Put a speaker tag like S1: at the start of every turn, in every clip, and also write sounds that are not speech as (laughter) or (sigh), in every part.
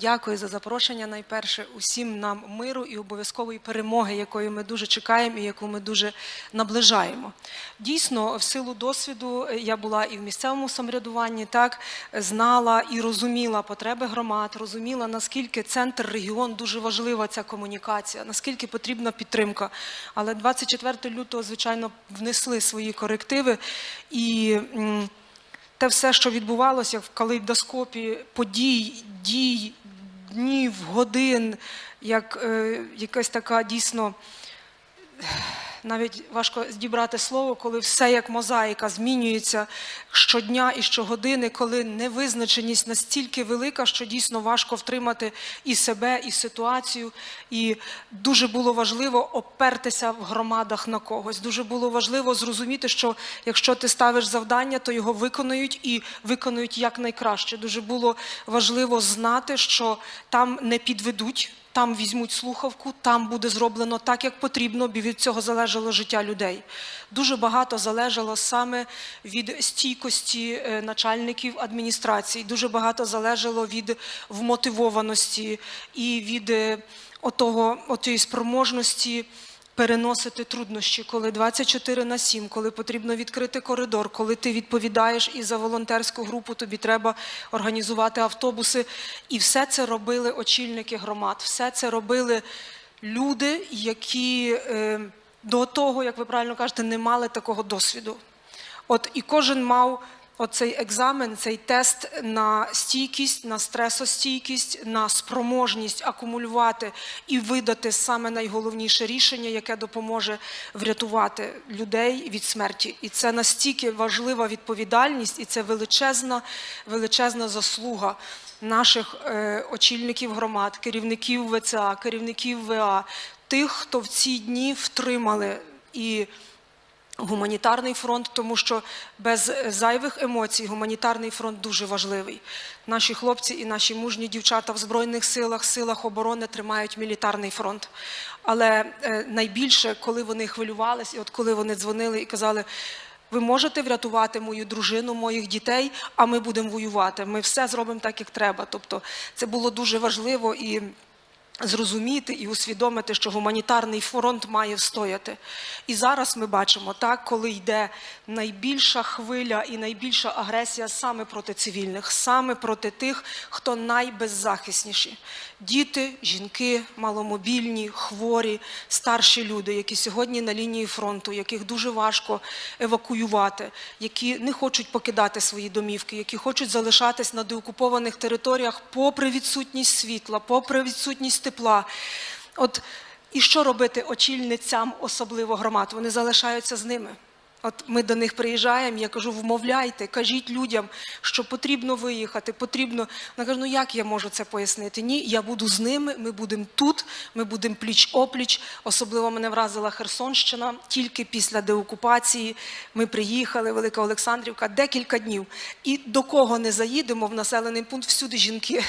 S1: Дякую за запрошення. Найперше усім нам миру і обов'язкової перемоги, якої ми дуже чекаємо і яку ми дуже наближаємо. Дійсно, в силу досвіду е, я була і в місцевому самоврядуванні, так знала і розуміла потреби громад, розуміла наскільки центр, регіон дуже важлива ця комунікація, наскільки потрібна підтримка. Але 24 лютого, звичайно, внесли свої корективи і. те все, що відбувалося в калейдоскопі подій, дій, днів, годин, як е, якась така дійсно. Навіть важко дібрати слово, коли все як мозаїка змінюється щодня і щогодини, коли невизначеність настільки велика, що дійсно важко втримати і себе, і ситуацію. І дуже було важливо опертися в громадах на когось. Дуже було важливо зрозуміти, що якщо ти ставиш завдання, то його виконують і виконують якнайкраще. Дуже було важливо знати, що там не підведуть. Там візьмуть слухавку, там буде зроблено так, як потрібно, бо від цього залежало життя людей. Дуже багато залежало саме від стійкості е, начальників адміністрації, дуже багато залежало від вмотивованості і від е, отого, отої спроможності переносити труднощі, коли 24 на 7, коли потрібно відкрити коридор, коли ти відповідаєш і за волонтерську групу, тобі треба організувати автобуси. І все це робили очільники громад, все це робили люди, які е, до того, як ви правильно кажете, не мали такого досвіду. От і кожен мав оцей екзамен, цей тест на стійкість, на стресостійкість, на спроможність акумулювати і видати саме найголовніше рішення, яке допоможе врятувати людей від смерті. І це настільки важлива відповідальність, і це величезна, величезна заслуга. Наших е, очільників громад, керівників ВЦА, керівників ВА, тих, хто в ці дні втримали і гуманітарний фронт, тому що без зайвих емоцій гуманітарний фронт дуже важливий. Наші хлопці і наші мужні дівчата в Збройних силах, силах оборони тримають мілітарний фронт. Але е, найбільше, коли вони хвилювались, і от коли вони дзвонили і казали, ви можете врятувати мою дружину, моїх дітей, а ми будемо воювати. Ми все зробимо так, як треба. Тобто це було дуже важливо і зрозуміти і усвідомити, що гуманітарний фронт має встояти. І зараз ми бачимо, так, коли йде найбільша хвиля і найбільша агресія саме проти цивільних, саме проти тих, хто найбеззахисніші. Діти, жінки, маломобільні, хворі, старші люди, які сьогодні на лінії фронту, яких дуже важко евакуювати, які не хочуть покидати свої домівки, які хочуть залишатись на деокупованих територіях попри відсутність світла, попри відсутність тепла. От і що робити очільницям, особливо громад? Вони залишаються з ними. От ми до них приїжджаємо, я кажу, вмовляйте, кажіть людям, що потрібно виїхати, потрібно. Вона каже, ну як я можу це пояснити? Ні, я буду з ними, ми будемо тут, ми будемо пліч-опліч. Особливо мене вразила Херсонщина. Тільки після деокупації ми приїхали, Велика Олександрівка, декілька днів. І до кого не заїдемо в населений пункт, всюди жінки.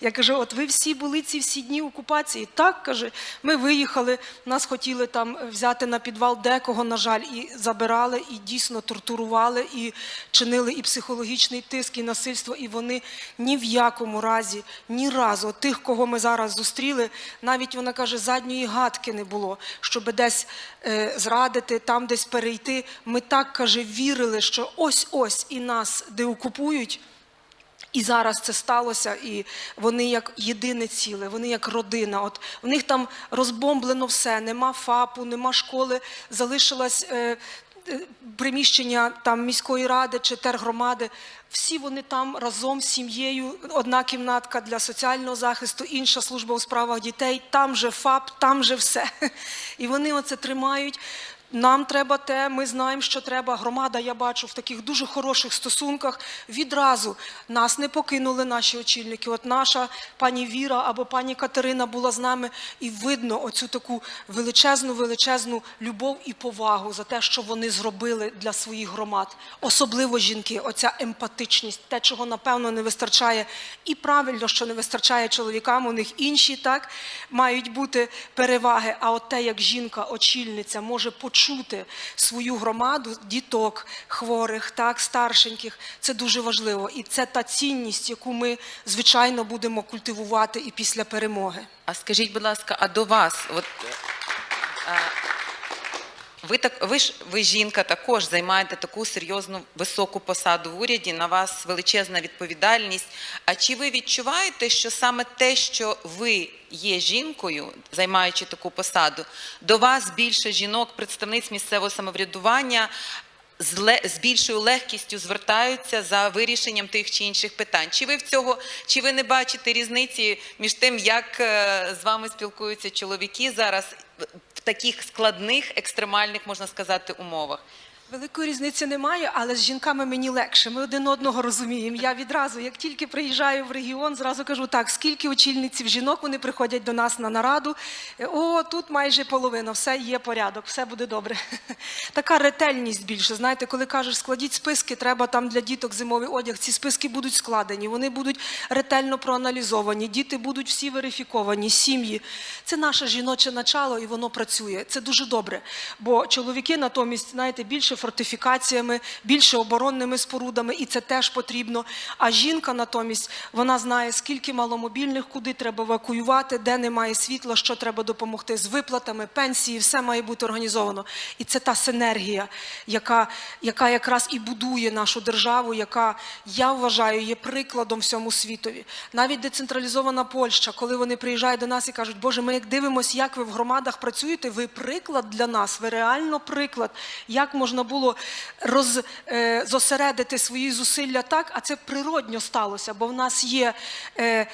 S1: Я кажу, от ви всі були ці всі дні окупації. Так, каже, ми виїхали, нас хотіли там взяти на підвал декого, на жаль, і забирали і дійсно тортурували, і чинили і психологічний тиск, і насильство. І вони ні в якому разі, ні разу тих, кого ми зараз зустріли, навіть вона каже, задньої гадки не було, щоб десь е, зрадити, там десь перейти. Ми так каже, вірили, що ось ось і нас деокупують. І зараз це сталося, і вони як єдине ціле, вони як родина. От в них там розбомблено все, нема ФАПу, нема школи, залишилось е, е, приміщення там міської ради чи тергромади. Всі вони там разом з сім'єю, одна кімнатка для соціального захисту, інша служба у справах дітей, там же ФАП, там же все. (laughs) І вони оце тримають. Нам треба те, ми знаємо, що треба. Громада, я бачу, в таких дуже хороших стосунках. Відразу нас не покинули наші очільники. От наша пані Віра або пані Катерина була з нами, і видно оцю таку величезну, величезну любов і повагу за те, що вони зробили для своїх громад. Особливо жінки, оця емпатичність, те, чого напевно не вистачає. І правильно, що не вистачає чоловікам, у них інші так мають бути переваги. А от те, як жінка, очільниця, може почути почути свою громаду, діток, хворих, так, старшеньких. Це дуже важливо. І це та цінність, яку ми, звичайно, будемо культивувати і після перемоги.
S2: А скажіть, будь ласка, а до вас, от, е, ви, так, ви ж ви жінка також займаєте таку серйозну високу посаду в уряді, на вас величезна відповідальність. А чи ви відчуваєте, що саме те, що ви є жінкою, займаючи таку посаду, до вас більше жінок, представниць місцевого самоврядування з, більшою легкістю звертаються за вирішенням тих чи інших питань. Чи ви в цього, чи ви не бачите різниці між тим, як е, з вами спілкуються чоловіки зараз таких складних, екстремальних, можна сказати, умовах?
S1: Великої різниці немає, але з жінками мені легше. Ми один одного розуміємо. Я відразу, як тільки приїжджаю в регіон, зразу кажу так, скільки очільниців жінок вони приходять до нас на нараду. О, тут майже половина, все є порядок, все буде добре. (laughs) Така ретельність більше. Знаєте, коли кажеш, складіть списки, треба там для діток зимовий одяг. Ці списки будуть складені, вони будуть ретельно проаналізовані, діти будуть всі верифіковані, сім'ї. Це наше жіноче начало, і воно працює. Це дуже добре. Бо чоловіки натомість, знаєте, більше фортифікаціями, більше оборонними спорудами, і це теж потрібно. А жінка натомість вона знає, скільки маломобільних, куди треба евакуювати, де немає світла, що треба допомогти з виплатами, пенсії, все має бути організовано. І це та синергія, яка, яка якраз і будує нашу державу, яка я вважаю є прикладом всьому світові. Навіть децентралізована Польща, коли вони приїжджають до нас і кажуть, Боже, ми як дивимося, як ви в громадах працюєте, ви приклад для нас, ви реально приклад, як можна було роз, е, зосередити свої зусилля так, а це природньо сталося, бо в нас є. Е,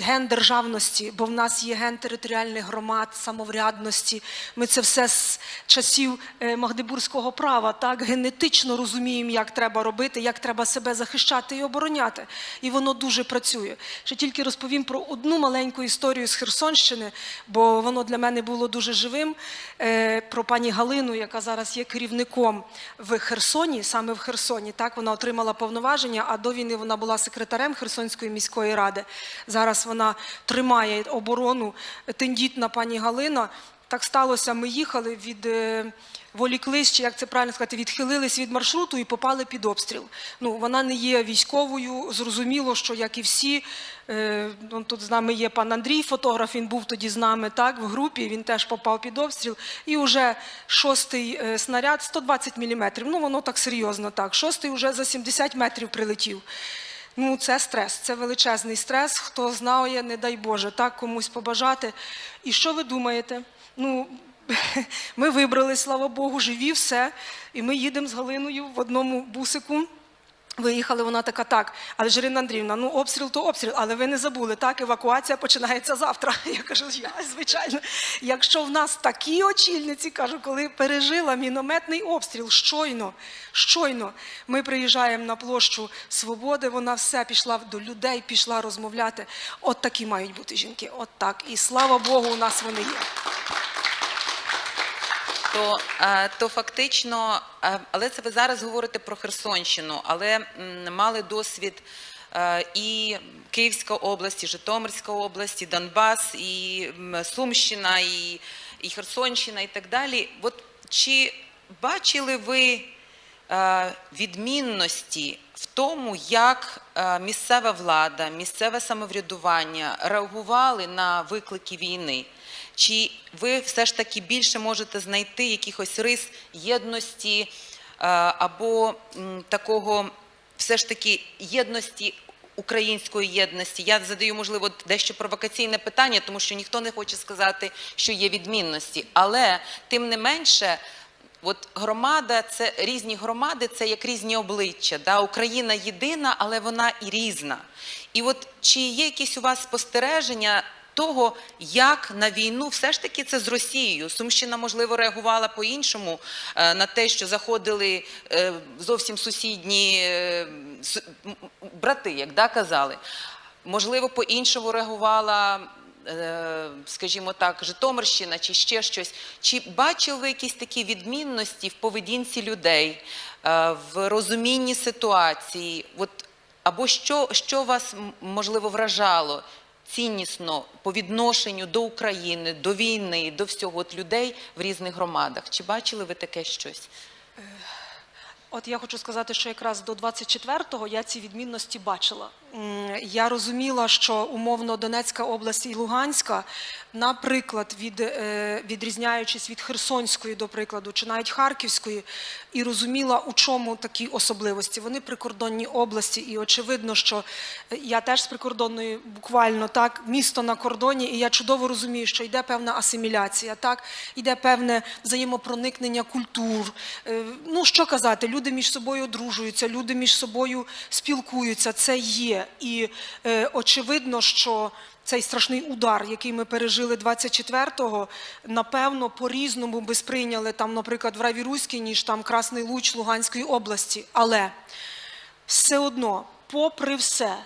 S1: Ген державності, бо в нас є ген територіальних громад, самоврядності. Ми це все з часів е, Магдебурзького права, так генетично розуміємо, як треба робити, як треба себе захищати і обороняти. І воно дуже працює. Ще тільки розповім про одну маленьку історію з Херсонщини, бо воно для мене було дуже живим. Е, Про пані Галину, яка зараз є керівником в Херсоні, саме в Херсоні. Так вона отримала повноваження, а до війни вона була секретарем Херсонської міської ради. Зараз вона тримає оборону. Тендітна пані Галина. Так сталося, ми їхали від е, воліклись, чи як це правильно сказати, відхилились від маршруту і попали під обстріл. Ну, вона не є військовою, зрозуміло, що як і всі, е, ну, тут з нами є пан Андрій, фотограф, він був тоді з нами так, в групі, він теж попав під обстріл. І вже шостий е, снаряд, 120 мм, ну воно так серйозно так, шостий вже за 70 метрів прилетів. Ну, це стрес, це величезний стрес. Хто знає, не дай Боже, так комусь побажати. І що ви думаєте? Ну, (laughs) ми вибрали, слава Богу, живі все. І ми їдемо з Галиною в одному бусику. Виїхали, вона така, так, але ж Ірина Андріївна, ну обстріл то обстріл, але ви не забули, так, евакуація починається завтра. (laughs) Я кажу, я, звичайно. Якщо в нас такі очільниці, кажу, коли пережила мінометний обстріл, щойно, щойно ми приїжджаємо на площу Свободи, вона все пішла до людей, пішла розмовляти. От такі мають бути жінки, от так. І слава Богу, у нас вони є.
S2: То, е, то фактично, е, але це ви зараз говорите про Херсонщину, але мали досвід е, і Київська область, і Житомирська область, і Донбас, і Сумщина, і, і Херсонщина, і так далі. От чи бачили ви відмінності в тому, як місцева влада, місцеве самоврядування реагували на виклики війни? Чи ви все ж таки більше можете знайти якихось рис єдності е, або такого все ж таки єдності? Української єдності я задаю можливо дещо провокаційне питання, тому що ніхто не хоче сказати, що є відмінності, але тим не менше, От громада це різні громади, це як різні обличчя. Да? Україна єдина, але вона і різна. І от чи є якісь у вас спостереження того, як на війну все ж таки це з Росією? Сумщина, можливо, реагувала по-іншому е, на те, що заходили е, зовсім сусідні е, брати, як да, казали. Можливо, по-іншому реагувала е, скажімо так, Житомирщина чи ще щось. Чи бачили якісь такі відмінності в поведінці людей, в розумінні ситуації? От, або що, що вас можливо вражало? Ціннісно по відношенню до України, до війни, до всього от людей в різних громадах. Чи бачили ви таке щось?
S1: От я хочу сказати, що якраз до 24-го я ці відмінності бачила. Я розуміла, що умовно Донецька область і Луганська, наприклад, від, е, відрізняючись від Херсонської, до прикладу, чи навіть Харківської, і розуміла, у чому такі особливості. Вони прикордонні області, і очевидно, що е, я теж з прикордонної, буквально так, місто на кордоні, і я чудово розумію, що йде певна асиміляція, так, йде певне взаємопроникнення культур. Е, Ну, що казати, люди між собою одружуються, люди між собою спілкуються, це є. І е, очевидно, що цей страшний удар, який ми пережили 24-го, напевно, по-різному би сприйняли там, наприклад, в Равіруській, ніж там Красний Луч Луганської області. Але все одно, попри все,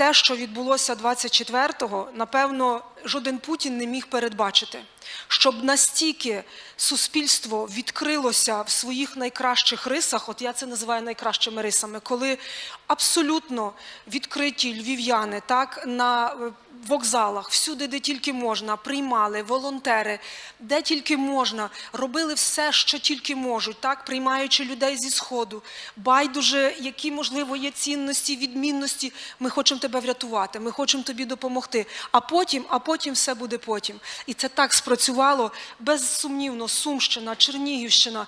S1: те, що відбулося 24-го, напевно, жоден Путін не міг передбачити, щоб настільки суспільство відкрилося в своїх найкращих рисах, от я це називаю найкращими рисами, коли абсолютно відкриті львів'яни, так на вокзалах, всюди, де тільки можна, приймали волонтери, де тільки можна, робили все, що тільки можуть, так приймаючи людей зі сходу. Байдуже, які можливо є цінності, відмінності. Ми хочемо тебе врятувати, ми хочемо тобі допомогти. А потім, а потім все буде потім. І це так спрацювало безсумнівно. Сумщина, Чернігівщина,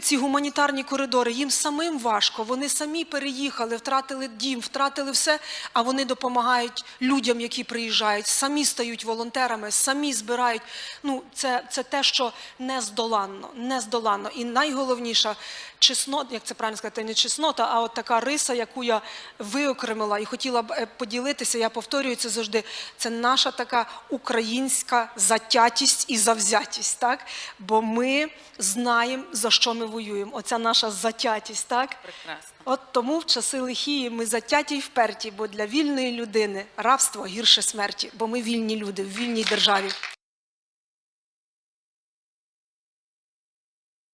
S1: ці гуманітарні коридори. Їм самим важко. Вони самі переїхали, втратили дім, втратили все. А вони допомагають людям, які приїжджають, самі стають волонтерами, самі збирають. Ну, це, це те, що нездоланно, нездоланно. І найголовніша чеснота, як це правильно сказати, не чеснота, а от така риса, яку я виокремила і хотіла б е, поділитися. Я повторюю це завжди. Це наша така українська затятість і завзятість, так? Бо ми знаємо, за що ми воюємо. Оця наша затятість, так?
S2: Прекрасно.
S1: От тому в часи лихії ми затяті й вперті, бо для вільної людини рабство гірше смерті, бо ми вільні люди в вільній державі.